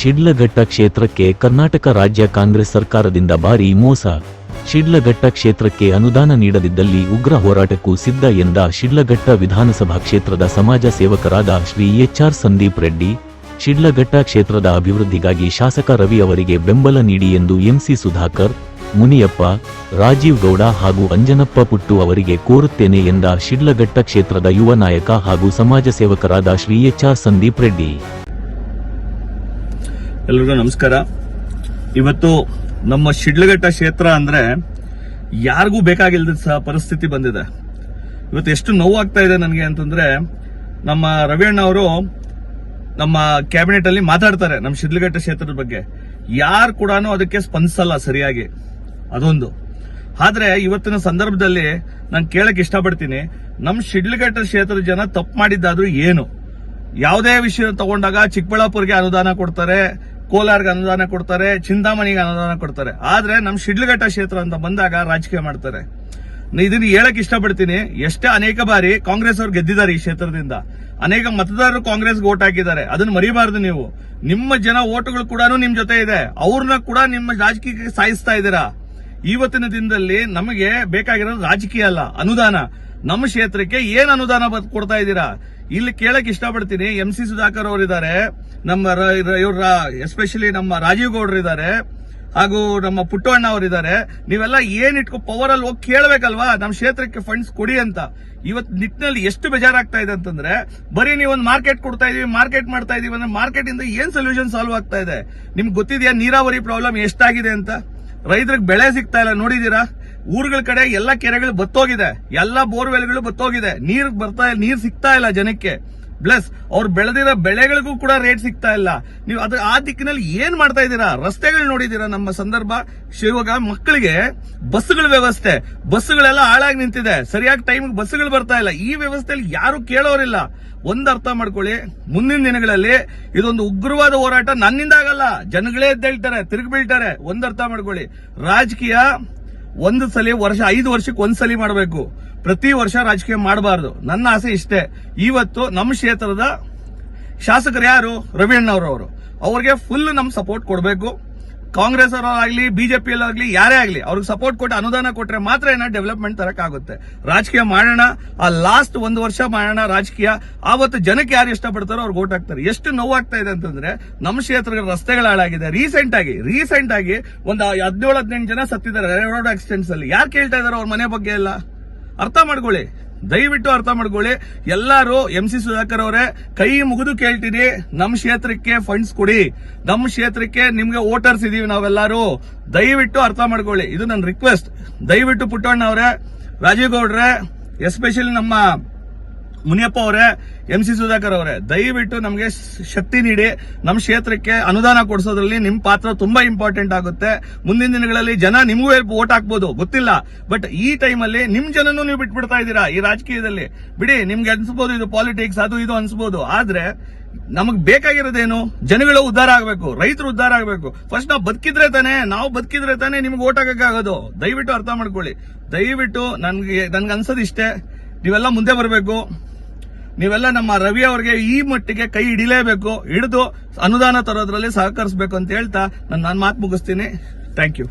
ಶಿಡ್ಲಘಟ್ಟ ಕ್ಷೇತ್ರಕ್ಕೆ ಕರ್ನಾಟಕ ರಾಜ್ಯ ಕಾಂಗ್ರೆಸ್ ಸರ್ಕಾರದಿಂದ ಭಾರೀ ಮೋಸ. ಶಿಡ್ಲಘಟ್ಟ ಕ್ಷೇತ್ರಕ್ಕೆ ಅನುದಾನ ನೀಡದಿದ್ದಲ್ಲಿ ಉಗ್ರ ಹೋರಾಟಕ್ಕೂ ಸಿದ್ಧ ಎಂದ ಶಿಡ್ಲಘಟ್ಟ ವಿಧಾನಸಭಾ ಕ್ಷೇತ್ರದ ಸಮಾಜ ಸೇವಕರಾದ ಶ್ರೀ ಎಚ್ಆರ್ ಸಂದೀಪ್ ರೆಡ್ಡಿ, ಶಿಡ್ಲಘಟ್ಟ ಕ್ಷೇತ್ರದ ಅಭಿವೃದ್ಧಿಗಾಗಿ ಶಾಸಕ ರವಿ ಅವರಿಗೆ ಬೆಂಬಲ ನೀಡಿ ಎಂದು ಎಂಸಿ ಸುಧಾಕರ್, ಮುನಿಯಪ್ಪ, ರಾಜೀವ್ ಗೌಡ ಹಾಗೂ ಅಂಜನಪ್ಪ ಪುಟ್ಟು ಅವರಿಗೆ ಕೋರುತ್ತೇನೆ ಎಂದ ಶಿಡ್ಲಘಟ್ಟ ಕ್ಷೇತ್ರದ ಯುವ ನಾಯಕ ಹಾಗೂ ಸಮಾಜ ಸೇವಕರಾದ ಶ್ರೀ ಎಚ್ಆರ್ ಸಂದೀಪ್ ರೆಡ್ಡಿ. ಎಲ್ರಿಗೂ ನಮಸ್ಕಾರ. ಇವತ್ತು ನಮ್ಮ ಶಿಡ್ಲಘಟ್ಟ ಕ್ಷೇತ್ರ ಅಂದ್ರೆ ಯಾರಿಗೂ ಬೇಕಾಗಿಲ್ದ ಸಹ ಪರಿಸ್ಥಿತಿ ಬಂದಿದೆ. ಇವತ್ತು ಎಷ್ಟು ನೋವಾಗ್ತಾ ಇದೆ ನನಗೆ ಅಂತಂದ್ರೆ ನಮ್ಮ ರವಿಯಣ್ಣ ಅವರು ನಮ್ಮ ಕ್ಯಾಬಿನೆಟ್ ಅಲ್ಲಿ ಮಾತಾಡ್ತಾರೆ ನಮ್ಮ ಶಿಡ್ಲಘಟ್ಟ ಕ್ಷೇತ್ರದ ಬಗ್ಗೆ. ಯಾರು ಕೂಡ ಅದಕ್ಕೆ ಸ್ಪಂದಿಸಲ್ಲ ಸರಿಯಾಗಿ. ಅದೊಂದು. ಆದ್ರೆ ಇವತ್ತಿನ ಸಂದರ್ಭದಲ್ಲಿ ನಾನು ಕೇಳಕ್ ಇಷ್ಟಪಡ್ತೀನಿ ನಮ್ಮ ಶಿಡ್ಲಘಟ್ಟ ಕ್ಷೇತ್ರದ ಜನ ತಪ್ಪು ಮಾಡಿದ್ದಾದ್ರೂ ಏನು? ಯಾವುದೇ ವಿಷಯ ತಗೊಂಡಾಗ ಚಿಕ್ಕಬಳ್ಳಾಪುರ್ಗೆ ಅನುದಾನ ಕೊಡ್ತಾರೆ ಕೋಲಾರ್ಗೆ ಅನುದಾನ ಕೊಡ್ತಾರೆ, ಚಿಂತಾಮಣಿಗೆ ಅನುದಾನ ಕೊಡ್ತಾರೆ. ಆದ್ರೆ ನಮ್ಮ ಶಿಡ್ಲಘಟ್ಟ ಕ್ಷೇತ್ರ ಅಂತ ಬಂದಾಗ ರಾಜಕೀಯ ಮಾಡ್ತಾರೆ. ಇದನ್ನ ಹೇಳಕ್ ಇಷ್ಟಪಡ್ತೀನಿ. ಎಷ್ಟೇ ಅನೇಕ ಬಾರಿ ಕಾಂಗ್ರೆಸ್ ಅವ್ರು ಗೆದ್ದಿದ್ದಾರೆ ಈ ಕ್ಷೇತ್ರದಿಂದ. ಅನೇಕ ಮತದಾರರು ಕಾಂಗ್ರೆಸ್ಗೆ ಓಟ್ ಹಾಕಿದ್ದಾರೆ. ಅದನ್ನ ಮರಿಬಾರ್ದು ನೀವು. ನಿಮ್ಮ ಜನ ಓಟುಗಳು ಕೂಡ ನಿಮ್ ಜೊತೆ ಇದೆ. ಅವ್ರನ್ನ ಕೂಡ ನಿಮ್ಮ ರಾಜಕೀಯಕ್ಕೆ ಸಾಯಿಸ್ತಾ ಇದ್ದೀರಾ? ಇವತ್ತಿನ ದಿನದಲ್ಲಿ ನಮಗೆ ಬೇಕಾಗಿರೋದು ರಾಜಕೀಯ ಅಲ್ಲ, ಅನುದಾನ. ನಮ್ಮ ಕ್ಷೇತ್ರಕ್ಕೆ ಏನ್ ಅನುದಾನ ಕೊಡ್ತಾ ಇದ್ದೀರಾ? ಇಲ್ಲಿ ಕೇಳಕ್ ಇಷ್ಟಪಡ್ತೀನಿ ಎಂ ಸಿ ಸುಧಾಕರ್ ಅವರಿದ್ದಾರೆ. ನಮ್ಮ ಇವ್ರ ಎಸ್ಪೆಷಲಿ ನಮ್ಮ ರಾಜೀವ್ ಗೌಡ್ರು ಇದ್ದಾರೆ. ಹಾಗೂ ನಮ್ಮ ಪುಟ್ಟಣ್ಣ ಅವರಿದ್ದಾರೆ. ನೀವೆಲ್ಲ ಏನ್ ಇಟ್ಕೊ ಪವರ್ ಅಲ್ಲಿ ಹೋಗಿ ಕೇಳಬೇಕಲ್ವಾ? ನಮ್ಮ ಕ್ಷೇತ್ರಕ್ಕೆ ಫಂಡ್ಸ್ ಕೊಡಿ ಅಂತ. ಇವತ್ತು ನಿಟ್ಟಿನಲ್ಲಿ ಎಷ್ಟು ಬೇಜಾರಾಗ್ತಾ ಇದೆ ಅಂತಂದ್ರೆ, ಬರೀ ನೀವೊಂದು ಮಾರ್ಕೆಟ್ ಕೊಡ್ತಾ ಇದೀವಿ ಮಾರ್ಕೆಟ್ ಮಾಡ್ತಾ ಇದೀವಿ ಅಂದ್ರೆ ಮಾರ್ಕೆಟ್ ಇಂದ ಏನ್ ಸೊಲ್ಯೂಷನ್ ಸಾಲ್ವ್ ಆಗ್ತಾ ಇದೆ? ನಿಮ್ಗೆ ಗೊತ್ತಿದೆಯಾ ನೀರಾವರಿ ಪ್ರಾಬ್ಲಮ್ ಎಷ್ಟಾಗಿದೆ ಅಂತ? ರೈತರಿಗೆ ಬೆಳೆ ಸಿಗ್ತಾ ಇಲ್ಲ, ನೋಡಿದೀರಾ? ಊರುಗಳ ಕಡೆ ಎಲ್ಲ ಕೆರೆಗಳು ಬತ್ತೋಗಿದೆ. ಎಲ್ಲ ಬೋರ್ವೆಲ್ಗಳು ಬತ್ತೋಗಿದೆ. ನೀರ್ ಬರ್ತಾ ನೀರ್ ಸಿಗ್ತಾ ಇಲ್ಲ ಜನಕ್ಕೆ. ಪ್ಲಸ್ ಅವ್ರು ಬೆಳೆದಿರೋ ಬೆಳೆಗಳಿಗೂ ಕೂಡ ರೇಟ್ ಸಿಗ್ತಾ ಇಲ್ಲ. ನೀವು ಅದ್ರ ಆ ದಿಕ್ಕಿನಲ್ಲಿ ಏನ್ ಮಾಡ್ತಾ ಇದ್ದೀರಾ? ರಸ್ತೆಗಳು ನೋಡಿದೀರಾ ನಮ್ಮ ಸಂದರ್ಭ? ಶಿವಗ ಮಕ್ಕಳಿಗೆ ಬಸ್ಗಳ ವ್ಯವಸ್ಥೆ. ಬಸ್ಗಳೆಲ್ಲ ಹಾಳಾಗಿ ನಿಂತಿದೆ. ಸರಿಯಾಗಿ ಟೈಮ್ ಬಸ್ಗಳು ಬರ್ತಾ ಇಲ್ಲ. ಈ ವ್ಯವಸ್ಥೆಯಲ್ಲಿ ಯಾರು ಕೇಳೋರಿಲ್ಲ. ಒಂದ್ ಅರ್ಥ ಮಾಡ್ಕೊಳ್ಳಿ. ಮುಂದಿನ ದಿನಗಳಲ್ಲಿ ಇದೊಂದು ಉಗ್ರವಾದ ಹೋರಾಟ ನನ್ನಿಂದ ಆಗಲ್ಲ. ಜನಗಳೇ ಎದ್ದೇಳ್ತಾರೆ ತಿರುಗಿ ಬೀಳ್ತಾರೆ ಒಂದ್ ಅರ್ಥ ಮಾಡ್ಕೊಳ್ಳಿ. ರಾಜಕೀಯ ಒಂದು ಸಲ ವರ್ಷ, ಐದು ವರ್ಷಕ್ಕೆ ಒಂದ್ ಸಲ ಮಾಡಬೇಕು. ಪ್ರತಿ ವರ್ಷ ರಾಜಕೀಯ ಮಾಡಬಾರದು. ನನ್ನ ಆಸೆ ಇಷ್ಟೇ. ಇವತ್ತು ನಮ್ಮ ಕ್ಷೇತ್ರದ ಶಾಸಕರು ಯಾರು? ರವಿಯಣ್ಣವ್ರವರು ಅವರು. ಅವ್ರಿಗೆ ಫುಲ್ ನಮ್ಮ ಸಪೋರ್ಟ್ ಕೊಡಬೇಕು. ಕಾಂಗ್ರೆಸ್ ಆಗಲಿ ಬಿಜೆಪಿ ಆಗಲಿ ಯಾರೇ ಆಗಲಿ, ಅವ್ರಿಗೆ ಸಪೋರ್ಟ್ ಕೊಟ್ಟು ಅನುದಾನ ಕೊಟ್ರೆ ಮಾತ್ರ ಏನೋ ಡೆವಲಪ್ಮೆಂಟ್ ತರಕ್ಕಾಗುತ್ತೆ ರಾಜಕೀಯ ಮಾಡೋಣ, ಆ ಲಾಸ್ಟ್ ಒಂದು ವರ್ಷ ಮಾಡೋಣ ರಾಜಕೀಯ. ಆವತ್ತು ಜನಕ್ಕೆ ಯಾರು ಇಷ್ಟಪಡ್ತಾರೋ ಅವ್ರಿಗೆ ಓಟ್ ಹಾಕ್ತಾರೆ. ಎಷ್ಟು ನೋವಾಗ್ತಾ ಇದೆ ಅಂತಂದ್ರೆ ನಮ್ಮ ಕ್ಷೇತ್ರದ ರಸ್ತೆಗಳು ಹಾಳಾಗಿದೆ. ರೀಸೆಂಟ್ ಆಗಿ ರೀಸೆಂಟ್ ಆಗಿ ಒಂದು ಹದಿನೇಳು, ಹದಿನೆಂಟು ಜನ ಸತ್ತಿದ್ದಾರೆ. ರೋಡ್ ಆಕ್ಸಿಡೆಂಟ್ಸ್ ಅಲ್ಲಿ. ಯಾರು ಕೇಳ್ತಾ ಇದಾರೆ ಅವ್ರ ಮನೆ ಬಗ್ಗೆ ಎಲ್ಲ. ಅರ್ಥ ಮಾಡ್ಕೊಳ್ಳಿ. ದಯವಿಟ್ಟು ಅರ್ಥ ಮಾಡ್ಕೊಳ್ಳಿ. ಎಲ್ಲಾರು ಎಂ ಸಿ ಸುಧಾಕರ್ ಅವರೇ, ಕೈ ಮುಗಿದು ಕೇಳ್ತೀನಿ. ನಮ್ಮ ಕ್ಷೇತ್ರಕ್ಕೆ ಫಂಡ್ಸ್ ಕೊಡಿ. ನಮ್ಮ ಕ್ಷೇತ್ರಕ್ಕೆ ನಿಮ್ಗೆ ವೋಟರ್ಸ್ ಇದೀವಿ ನಾವೆಲ್ಲರೂ. ದಯವಿಟ್ಟು ಅರ್ಥ ಮಾಡ್ಕೊಳ್ಳಿ. ಇದು ನನ್ನ ರಿಕ್ವೆಸ್ಟ್ ದಯವಿಟ್ಟು ಪುಟ್ಟಣ್ಣ ಅವರೇ ರಾಜೀವ್ ಗೌಡ್ರೆ ಎಸ್ಪೆಷಲಿ ನಮ್ಮ ಮುನಿಯಪ್ಪ ಅವರೇ, ಎಂ ಸಿ ಸುಧಾಕರ್ ಅವರೇ, ದಯವಿಟ್ಟು ನಮಗೆ ಶಕ್ತಿ ನೀಡಿ ನಮ್ಮ ಕ್ಷೇತ್ರಕ್ಕೆ ಅನುದಾನ ಕೊಡಿಸೋದ್ರಲ್ಲಿ ನಿಮ್ಮ ಪಾತ್ರ ತುಂಬಾ ಇಂಪಾರ್ಟೆಂಟ್ ಆಗುತ್ತೆ. ಮುಂದಿನ ದಿನಗಳಲ್ಲಿ ಜನ ನಿಮಗೂ ವೋಟ್ ಹಾಕ್ಬೋದು, ಗೊತ್ತಿಲ್ಲ. ಬಟ್ ಈ ಟೈಮಲ್ಲಿ ನಿಮ್ ಜನನು ನೀವು ಬಿಟ್ಬಿಡ್ತಾ ಇದ್ದೀರಾ ಈ ರಾಜಕೀಯದಲ್ಲಿ? ಬಿಡಿ, ನಿಮ್ಗೆ ಅನ್ಸ್ಬೋದು ಇದು ಪಾಲಿಟಿಕ್ಸ್ ಅದು ಇದು ಅನ್ಸ್ಬೋದು. ಆದ್ರೆ ನಮಗ್ ಬೇಕಾಗಿರೋದೇನು? ಜನಗಳು ಉದ್ಧಾರ ಆಗ್ಬೇಕು, ರೈತರು ಉದ್ಧಾರ ಆಗ್ಬೇಕು. ಫಸ್ಟ್ ನಾವು ಬದುಕಿದ್ರೆ ತಾನೇ, ನಾವು ಬದುಕಿದ್ರೆ ತಾನೇ ನಿಮ್ಗೆ ಓಟ್ ಹಾಕಕ್ಕಾಗೋದು. ದಯವಿಟ್ಟು ಅರ್ಥ ಮಾಡ್ಕೊಳ್ಳಿ. ದಯವಿಟ್ಟು ನನ್ಗೆ ನನ್ಗೆ ಅನ್ಸೋದು ಇಷ್ಟೇ ನೀವೆಲ್ಲ ಮುಂದೆ ಬರಬೇಕು. ನೀವೆಲ್ಲ ನಮ್ಮ ರವಿ ಅವರಿಗೆ ಈ ಮಟ್ಟಿಗೆ ಕೈ ಹಿಡಿಲೇಬೇಕು, ಹಿಡಿದು ಅನುದಾನ ತರೋದ್ರಲ್ಲಿ ಸಹಕರಿಸಬೇಕು ಅಂತ ಹೇಳ್ತಾ ನಾನು ನನ್ನ ಮಾತು ಮುಗಿಸ್ತೀನಿ. Thank you